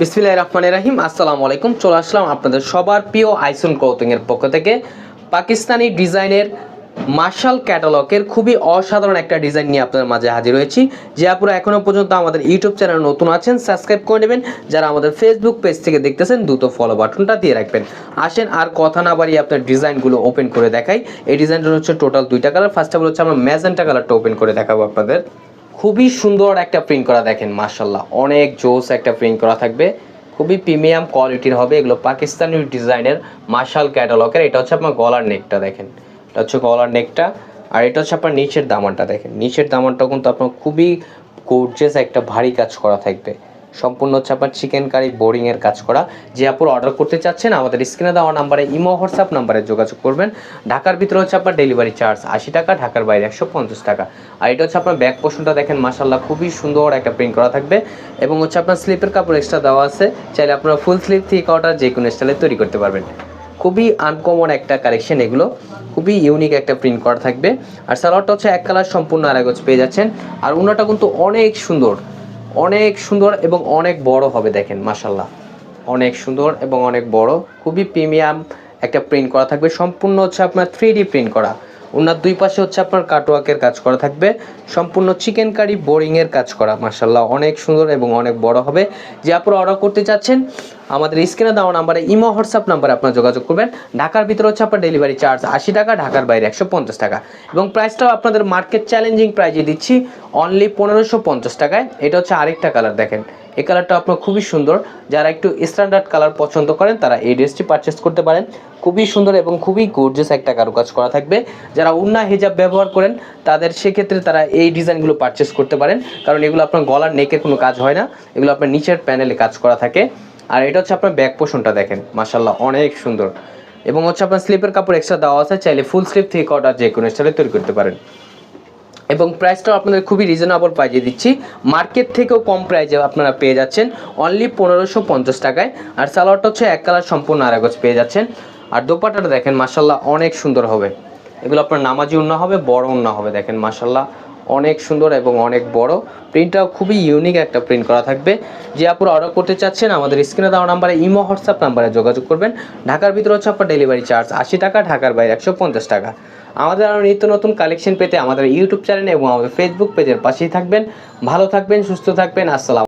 বিসমিল্লাহ রহমান রাহিম, আসসালামু আলাইকুম। চলে আসলাম আপনাদের সবার প্রিয় আইসন ক্লথিং এর পক্ষ থেকে। পাকিস্তানি ডিজাইনের মার্শাল ক্যাটালগের খুবই অসাধারণ একটা ডিজাইন নিয়ে আপনাদের মাঝে হাজির হয়েছি। যে আপনারা এখনও পর্যন্ত আমাদের ইউটিউব চ্যানেল নতুন আছেন, সাবস্ক্রাইব করে নেবেন। যারা আমাদের ফেসবুক পেজ থেকে দেখতেছেন, দ্রুত ফলো বাটনটা দিয়ে রাখবেন। আসেন, আর কথা না বাড়িয়ে আপনার ডিজাইনগুলো ওপেন করে দেখাই। এই ডিজাইনটা হচ্ছে টোটাল দুইটা কালার ফার্স্ট অফ অল হচ্ছে আমরা ম্যাজেন্টা কালারটা ওপেন করে দেখাবো আপনাদের। খুবই সুন্দর একটা প্রিন্ট করা দেখেন মার্শাল্লাহ অনেক জোস একটা প্রিন্ট করা থাকবে। খুবই প্রিমিয়াম কোয়ালিটির হবে, এগুলো পাকিস্তানি ডিজাইনের মার্শাল ক্যাটালগের এটা হচ্ছে আপনার গলার নেকটা দেখেন। এটা হচ্ছে গলার নেকটা আর এটা হচ্ছে আপনার নিচের দামানটা দেখেন। নিচের দামানটা কিন্তু আপনার খুবই গোর্জেস একটা ভারী কাজ করা থাকবে। সম্পূর্ণ হচ্ছে আপনার চিকেন কারি বোরিং এর কাজ করা। যে আপুর অর্ডার করতে চাচ্ছেন, আমাদের স্ক্রিনে দেওয়া নাম্বারে ইমো, হোয়াটসঅ্যাপ নাম্বারে যোগাযোগ করবেন। ঢাকার ভিতরে হচ্ছে আপনার ডেলিভারি চার্জ আশি টাকা, ঢাকার বাইরে একশো পঞ্চাশ টাকা। আর এটা হচ্ছে আপনার ব্যাক পোর্শনটা দেখেন মাসাল্লাহ খুবই সুন্দর একটা প্রিন্ট করা থাকবে। এবং হচ্ছে আপনার স্লিপের কাপড় এক্সট্রা দেওয়া আছে। চাইলে আপনারা ফুল স্লিপ থ্রি কাউটার যে কোনো স্টাইলে তৈরি করতে পারবেন। খুবই আনকমন একটা কালেকশন এগুলো। খুবই ইউনিক একটা প্রিন্ট করা থাকবে। আর সালোয়ারটা হচ্ছে এক কালার সম্পূর্ণ আরেক পেয়ে যাচ্ছেন। আর উনাটা কিন্তু অনেক সুন্দর। অনেক সুন্দর এবং অনেক বড় হবে, দেখেন মাসাল্লাহ অনেক সুন্দর এবং অনেক বড়। খুবই প্রিমিয়াম একটা প্রিন্ট করা থাকবে। সম্পূর্ণ হচ্ছে আপনার থ্রি ডি প্রিন্ট করা। ওনার দুই পাশে হচ্ছে আপনার কাটওয়ার্কের কাজ করা থাকবে। সম্পূর্ণ চিকেন কারি বোরিংয়ের কাজ করা মাসাল্লাহ অনেক সুন্দর এবং অনেক বড় হবে। যে আপনারা অর্ডার করতে চাচ্ছেন আমাদের স্ক্রিনে দেওয়া নাম্বারে ইমো, হোয়াটসঅ্যাপ নাম্বারে আপনার যোগাযোগ করবেন। ঢাকার ভিতরে হচ্ছে আপনার ডেলিভারি চার্জ আশি টাকা, ঢাকার বাইরে একশো পঞ্চাশ টাকা। এবং প্রাইসটাও আপনাদের মার্কেট চ্যালেঞ্জিং প্রাইজে দিচ্ছি অনলি পনেরোশো পঞ্চাশ টাকায়। এটা হচ্ছে আরেকটা কালার দেখেন। এই কালারটা আপনার খুবই সুন্দর। যারা একটু স্ট্যান্ডার্ড কালার পছন্দ করেন, তারা এই ড্রেসটি পারচেস করতে পারেন। খুবই সুন্দর এবং খুবই গর্জিয়াস একটা কারুকাজ করা থাকবে। যারা উন্না হিজাব ব্যবহার করেন, তাদের সেক্ষেত্রে তারা এই ডিজাইনগুলো পারচেস করতে পারেন। কারণ এগুলো আপনার গলার নেকে কোনো কাজ হয় না। এগুলো আপনার নিচের প্যানেলে কাজ করা থাকে। আর এটা হচ্ছে আপনার ব্যাক পোষণটা দেখেন মাসাল্লাহ অনেক সুন্দর। এবং হচ্ছে আপনার স্লিপের কাপড় এক্সট্রা দেওয়া আছে, চাইলে ফুল স্লিপ থেকে কটা যে কোনো স্টাইলে তৈরি করতে পারেন। এবং প্রাইসটাও আপনাদের খুবই রিজনেবল প্রাইজে দিচ্ছি। মার্কেট থেকেও কম প্রাইজে আপনারা পেয়ে যাচ্ছেন অনলি পনেরোশো পঞ্চাশ টাকায়। আর সালোয়ারটা হচ্ছে এক কালার সম্পূর্ণ আরেকজ পেয়ে যাচ্ছেন। আর দোপাটাটা দেখেন মাসাল্লাহ অনেক সুন্দর হবে। এগুলো আপনার নামাজি উন্না হবে, বড় উন্না হবে, দেখেন মাসাল্লাহ অনেক সুন্দর এবং অনেক বড়। প্রিন্টটাও খুবই ইউনিক একটা প্রিন্ট করা থাকবে। যে আপনারা অর্ডার করতে চাচ্ছেন, আমাদের স্ক্রিনে দেওয়া নাম্বারে ইমো হোয়াটসঅ্যাপ নাম্বারে যোগাযোগ করবেন। ঢাকার ভিতরে হচ্ছে আপনার ডেলিভারি চার্জ আশি টাকা, ঢাকার বাইরে একশো পঞ্চাশ টাকা। আমাদের আরও নিত্য নতুন কালেকশন পেতে আমাদের ইউটিউব চ্যানেল এবং আমাদের ফেসবুক পেজের পাশেই থাকবেন। ভালো থাকবেন, সুস্থ থাকবেন, আসসালাম